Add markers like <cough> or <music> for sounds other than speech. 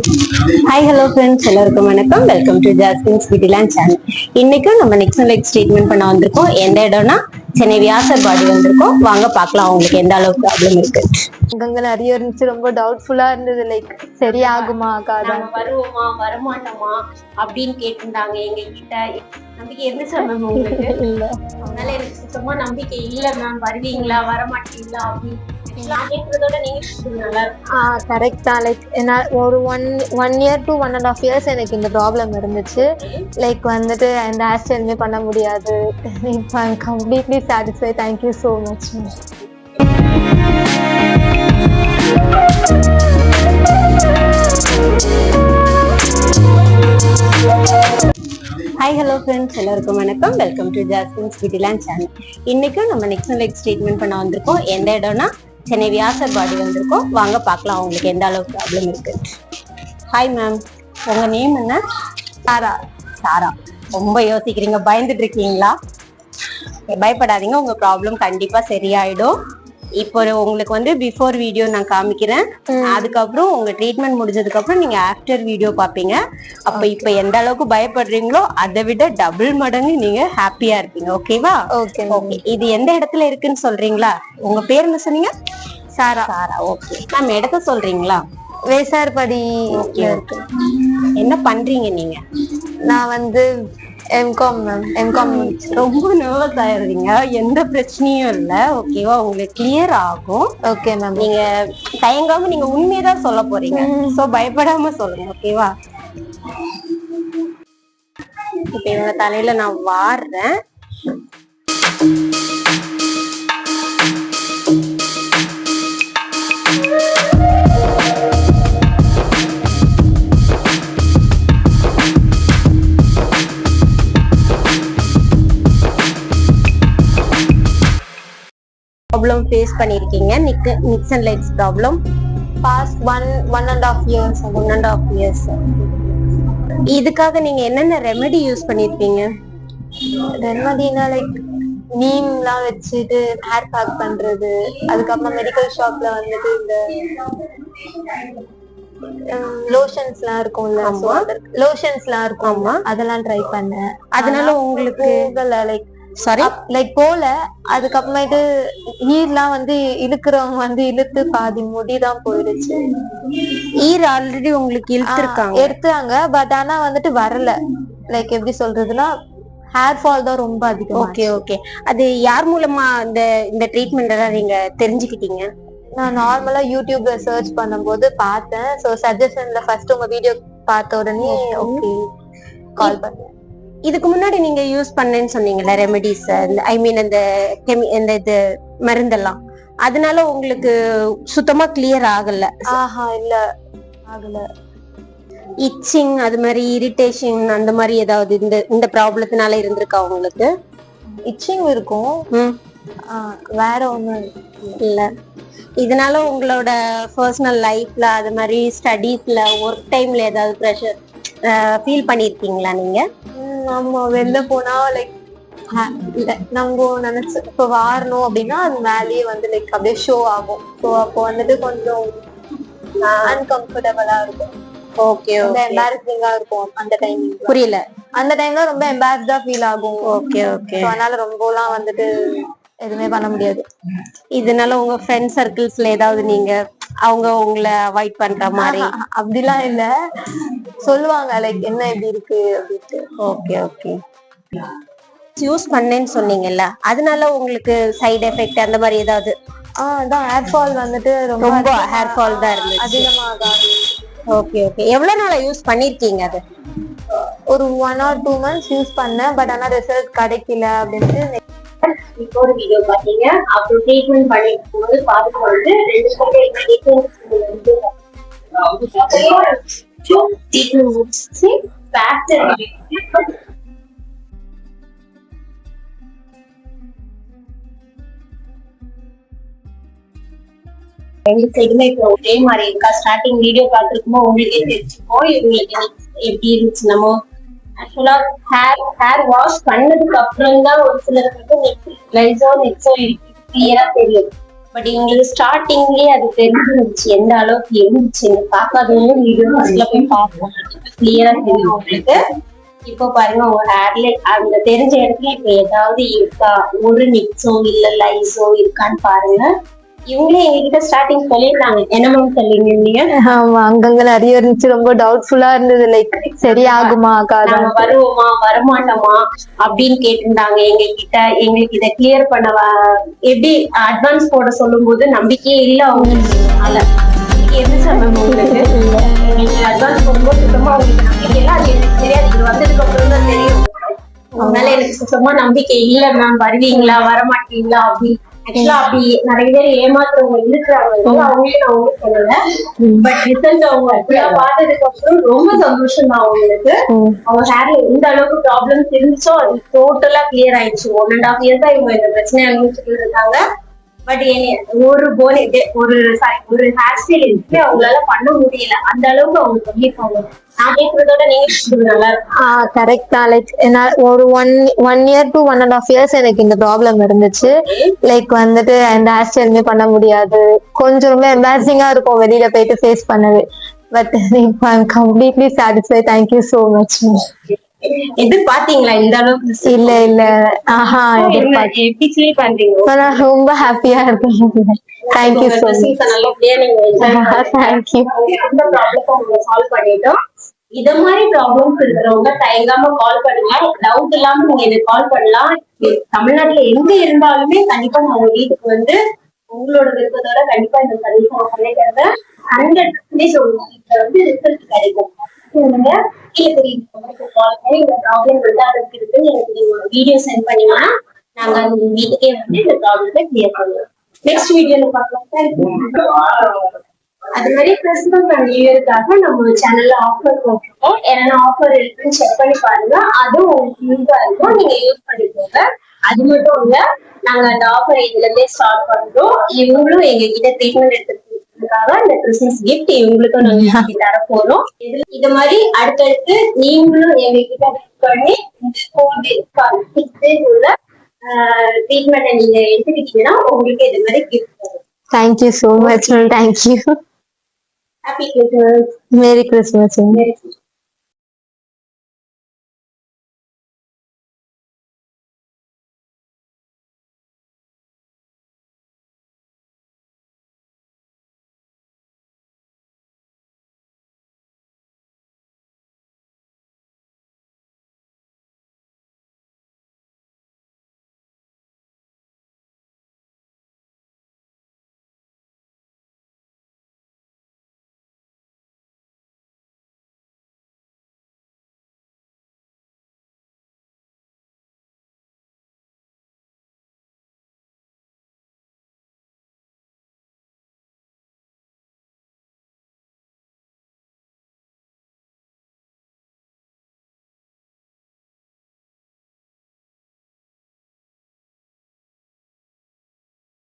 Hi hello friends எல்லாருக்கும் வணக்கம். Welcome to Jasmine's Beautyland channel இன்னைக்கும் நம்ம நெக்ஸ்ட் லைக் ட்ரீட்மெண்ட் பண்ண வந்திருக்கோம். எந்த இடம்னா சென்னை வியாசர் பாடி வந்திருக்கோம். வாங்க பார்க்கலாம் அவங்களுக்கு எந்த அளவுக்கு ப்ராப்ளம் இருக்கு. அங்கங்க நிறைய இருந்துச்சு. ரொம்ப டவுட்ஃபுல்லா இருந்தது. லைக் சரியாகுமா காதா நாங்க வருவோமா வரமாட்டோமா அப்படின்னு கேட்டிருந்தாங்க எங்க கிட்ட நம்பிக்கை இருந்துச்சு மேம் உங்களுக்கு? <laughs> அதனால எனக்கு சுத்தமா நம்பிக்கை இல்ல மேம் வருவீங்களா வரமாட்டீங்களா அப்படின்னு நான் ஆ கரெக்ட் தான். லைக் என்ன ஒரு one one year to one and half years எனக்கு இந்த ப்ராப்ளம் இருந்துச்சு. லைக் வந்துட்டு அந்த ஹேர் ஸ்டைலுமே பண்ண முடியாது. இப்போ I'm completely satisfy thank you so much hi hello friends எல்லாருக்கும் வணக்கம். Welcome to Jasmine's Beautyland channel இன்னைக்கும் நம்ம நெக்ஸ்ட் லைக் ட்ரீட்மெண்ட் பண்ண வந்திருக்கோம். எந்த இடம்னா சென்னை வியாசர் பாடி வந்திருக்கோம். வாங்க பார்க்கலாம் அவங்களுக்கு எந்த அளவுக்கு ப்ராப்ளம் இருக்கு. ஹாய் மேம் உங்க நேம் என்ன? சாரா. சாரா. ரொம்ப யோசிக்கிறீங்க பயந்துட்டு இருக்கீங்களா? பயப்படாதீங்க உங்க ப்ராப்ளம் கண்டிப்பா சரியாயிடும். இப்போ உங்களுக்கு வந்து பிஃபோர் வீடியோ நான் காமிக்கிறேன். அதுக்கப்புறம் உங்க ட்ரீட்மெண்ட் முடிஞ்சதுக்கு அப்புறம் நீங்க ஆஃப்டர் வீடியோ பாப்பீங்க அப்ப இப்ப எந்த அளவுக்கு பயப்படுறீங்களோ அதை விட டபுள் மடங்கு நீங்க ஹாப்பியா இருப்பீங்க. ஓகேவா ஓகே ஓகே இது எந்த இடத்துல இருக்குன்னு சொல்றீங்களா? உங்க பேர் என்ன சொன்னீங்க? சாரா. சாரா. ஓகே மேம் இடத்த சொல்றீங்களா? வேசார்படி என்ன பண்றீங்க நீங்க? நான் வந்து M Com ma'am M Com ரொம்ப நர்வஸ் ஆயிருந்தீங்க எந்த பிரச்சனையும் இல்ல. ஓகேவா உங்களுக்கு கிளியர் ஆகும். ஓகே மேம் நீங்க தயங்காம நீங்க உண்மையதான் சொல்ல போறீங்க. சோ பயப்படாம சொல்லுங்க. ஓகேவா இப்ப இவங்க தலையில நான் வாடுறேன் ப்ராப்ளம் ஃபேஸ் பண்ணிருக்கீங்க neck and lights problem past one one and half years one and half years இதுக்காக நீங்க என்னென்ன ரெமெடி யூஸ் பண்ணிருப்பீங்க ரெமடினா லைக் நீம்லாம் வச்சுட்டு ஹேர் பேக் பண்றது. அதுக்கப்புறம் மெடிக்கல் ஷாப்ல வந்துட்டு இந்த லோஷன்ஸ்லாம் இருக்கும்ல. லோஷன்ஸ்லாம் இருக்கும். அதெல்லாம் ட்ரை பண்ணேன். அதனால உங்களுக்கு லைக் சாரி லைக் போல. அதுக்கப்புறமேட்டு நீர்லாம் வந்து இழுக்கிறவங்க வந்து இழுத்து பாதி முடிதான் போயிடுச்சு. ஈர் ஆல்ரெடி உங்களுக்கு இழுத்துருக்காங்க. எடுத்தாங்க பட் ஆனா வந்துட்டு வரல. லைக் எப்படி சொல்றதுன்னா ஹேர் ஃபால் தான் ரொம்ப அதிகம் ஓகே ஓகே அது யார் மூலமா இந்த இந்த ட்ரீட்மெண்ட் எல்லாம் நீங்க தெரிஞ்சுக்கிட்டீங்க? நான் நார்மலா யூடியூப்ல சர்ச் பண்ணும்போது பார்த்தேன். ஸோ சஜஷன்ல ஃபர்ஸ்ட் உங்க வீடியோ பார்த்த உடனே ஓகே கால் பண்ணேன். இதுக்கு முன்னாடி நீங்க யூஸ் பண்ணேன்னு சொன்னீங்கல்ல ரெமெடிஸ் ஐ மீன் அந்த கெமி இந்த இது மருந்தெல்லாம். அதனால உங்களுக்கு சுத்தமா கிளியர் ஆகல. ஆஹா இல்ல. ஆகல. இச்சிங் அது மாதிரி இரிட்டேஷன் அந்த மாதிரி ஏதாவது இந்த இந்த ப்ராப்ளத்தினால இருந்திருக்கா உங்களுக்கு? இச்சிங் இருக்கும். வேற ஒண்ணும் இல்ல. இதனால உங்களோட பர்சனல் லைஃப்ல அது மாதிரி ஸ்டடீஸ்ல ஒர்க் டைம்ல ஏதாவது ப்ரெஷர் ஃபீல் பண்ணிருக்கீங்களா நீங்க? ம், ஆமா வெளில போனா லைக் நம்ம நினைச்சு இப்போ வாரணும் அப்படின்னா அது மேலேயே வந்து லைக் அப்படியே ஷோ ஆகும். ஸோ அப்போ வந்துட்டு கொஞ்சம் அன்கம்ஃபர்டபுளா இருக்கும். ஓகே ரொம்ப எம்பாரசிங்கா இருக்கும் அந்த டைமிங் புரியல. அந்த டைம்ல ரொம்ப எம்பாரஸ்டா ஃபீல் ஆகும். ஓகே ஓகே அதனால ரொம்பலாம் வந்துட்டு எதுவுமே பண்ண முடியாது. இதனால உங்க ஃப்ரெண்ட் சர்க்கிள்ஸ்ல ஏதாவது நீங்க அவங்க உங்களை அவாய்ட் பண்ற மாதிரி. அப்படிலாம் இல்ல. சொல்லுவாங்க லைக் என்ன இப்படி இருக்கு அப்படின்ட்டு. ஓகே ஓகே யூஸ் பண்ணேன்னு சொன்னீங்கல்ல அதனால உங்களுக்கு சைடு எஃபெக்ட் அந்த மாதிரி ஏதாவது? அதான் ஹேர் ஃபால் வந்துட்டு ரொம்ப ஹேர் ஃபால் தான் இருந்துச்சு. அதிகமாக ஓகே ஓகே எவ்வளவு நாளா யூஸ் பண்ணிருக்கீங்க அது? ஒரு one or two months use பண்ணேன் பட் ஆனா ரிசல்ட் கிடைக்கல அப்படின்ட்டு இப்போ ஒரு வீடியோ பாத்தீங்க. அப்புறம் ட்ரீட்மெண்ட் பண்ணிட்டு போது பார்த்து வந்து ரெண்டு ட்ரீட்மெண்ட் முடிச்சு ஃபேக்டர் ரெண்டு சைடுமே இப்போ ஒரே மாதிரி இருக்கா? ஸ்டார்டிங் வீடியோ பார்த்துருக்குமோ உங்களுக்கே தெரிஞ்சுக்கோ இவங்களுக்கு எப்படி இருந்துச்சு நம்ம ஆக்சுவலா ஹேர் ஹேர் வாஷ் பண்ணதுக்கு அப்புறம் தான் ஒரு சிலருக்கு நெக்ஸோ நெக்ஸோ கிளியரா தெரியும். பட் எங்களுக்கு ஸ்டார்டிங்லயே அது தெரிஞ்சிருந்துச்சு எந்த அளவுக்கு இருந்துச்சு எங்க பாக்காதவங்க வீடியோ ஃபர்ஸ்ட்ல போய் பார்ப்போம். கிளியரா தெரியும் உங்களுக்கு. இப்போ பாருங்க உங்க ஹேர்ல அந்த தெரிஞ்ச இடத்துல இப்ப ஏதாவது இருக்கா? ஒரு நிக்ஸோ இல்ல லைஸோ இருக்கான்னு பாருங்க. இவங்களே எங்ககிட்ட ஸ்டார்டிங் சொல்லியிருந்தாங்க. என்ன மேம் சொல்லிங்க நீங்க? ஆமா அங்கங்க நிறைய இருந்துச்சு. ரொம்ப டவுட்ஃபுல்லா இருந்தது. லைக் சரியாகுமா நாங்க வருவோமா வரமாட்டோமா அப்படின்னு கேட்டிருந்தாங்க. எங்க கிட்ட எங்களுக்கு இதை கிளியர் பண்ண எப்படி அட்வான்ஸ் போட சொல்லும் போது நம்பிக்கையே இல்ல அவங்களுக்கு அதனால என்ன சொன்னோம் உங்களுக்கு? எங்களுக்கு அட்வான்ஸ் போடும்போது சுத்தமா அவங்களுக்கு நம்பிக்கை இல்ல. அது எனக்கு தெரியாது. இது வந்ததுக்கு அப்புறம் தான் தெரியும். அதனால எனக்கு சுத்தமா நம்பிக்கை இல்ல மேம் வருவீங்களா வரமாட்டீங்களா அப்படி ஆக்சுவலா அப்படி நிறைய பேர் ஏமாத்துறவங்க இருக்கிறாங்க. அவங்களே நான் ஒண்ணும் சொல்லல. பட் ரிசல்ட் அவங்க actually பார்த்ததுக்கு அப்புறம் ரொம்ப சந்தோஷம் தான் அவங்களுக்கு. ம். அவங்க ஹேர்ல எந்த அளவுக்கு ப்ராப்ளம்ஸ் இருந்துச்சோ அது டோட்டலா கிளியர் ஆயிடுச்சு. ஒன் அண்ட் ஹாஃப் இயர்ஸ் இவங்க இந்த பிரச்சனையை அனுபவிச்சுட்டு இருக்காங்க. பட் ஒரு போனி ஒரு sorry, ஒரு ஹேர் ஸ்டைல் இருக்கு அவங்களால பண்ண முடியல. அந்த அளவுக்கு அவங்க சொல்லியிருக்காங்க. கரெக்ட் லைக் ஒரு one one year to one and half years எனக்கு இந்த ப்ராப்ளம் இருந்துச்சு. லைக் வந்துட்டு அந்த ஹேர் ஸ்டைலுமே பண்ண முடியாது. கொஞ்சம் ரொம்ப எம்பாரசிங்கா இருக்கும் வெளியில போயிட்டு ஃபேஸ் பண்ணது but I'm completely satisfy thank you so much எதிர்பார்த்தீங்களா இந்த அளவுக்கு இல்ல இல்ல. ஆஹா நான் ரொம்ப ஹாப்பியா மச் நீங்க enjoy பண்ணுங்க. தேங்க்யூ இந்த ப்ராப்ளம் உங்களுக்கு சால்வ் பண்ணிட்டோம். இத மாதிரி ப்ராப்ளம்ஸ் இருக்கிறவங்க தயங்காம கால் பண்ணுங்க. டவுட் இல்லாம நீங்க எனக்கு கால் பண்ணலாம். தமிழ்நாட்டுல எங்க இருந்தாலுமே கண்டிப்பா உங்க வீட்டுக்கு வந்து உங்களோட விருப்பத்தோட கண்டிப்பா இந்த சர்வீஸ் பண்ணிக்கிறத ஹண்ட்ரட் பர்சன்டேஜ் உங்க வீட்டுல வந்து ரிசல்ட் கிடைக்கும். நீங்க கீழே தெரியுது. கால் பண்ணி இந்த ப்ராப்ளம் வந்து அதுக்கு இருக்கு. எனக்கு நீங்க ஒரு வீடியோ சென்ட் பண்ணீங்கன்னா நாங்க உங்க வீட்டுக்கே வந்து இந்த ப்ராப்ளத்தை கிளியர் பண்ணுவோம். நெக்ஸ்ட் வீடியோல பார்க்கலாம் அது மாதிரி கிறிஸ்துமஸ் அண்ட் நியூ இயருக்காக நம்ம சேனல்ல ஆஃபர் போட்டிருக்கோம். என்னென்ன ஆஃபர் இருக்குன்னு செக் பண்ணி பாருங்க. அதுவும் உங்களுக்கு யூஸா இருக்கும். நீங்க யூஸ் பண்ணிக்கோங்க. அது மட்டும் இல்ல நாங்க அந்த ஆஃபர் இதுல இருந்தே ஸ்டார்ட் பண்றோம். இவங்களும் எங்க கிட்ட ட்ரீட்மெண்ட் எடுத்துக்கிறதுக்காக இந்த கிறிஸ்மஸ் கிஃப்ட் இவங்களுக்கும் நாங்க தர போறோம். இது மாதிரி அடுத்தடுத்து நீங்களும் எங்க கிட்ட யூஸ் பண்ணி இந்த ஃபோர் டேஸ் சிக்ஸ் டேஸ் உள்ள ட்ரீட்மெண்ட்டை நீங்க எடுத்துக்கிட்டீங்கன்னா உங்களுக்கு இது மாதிரி கிஃப்ட் வரும் thank you so much thank you happy Christmas merry Christmas Merry Christmas.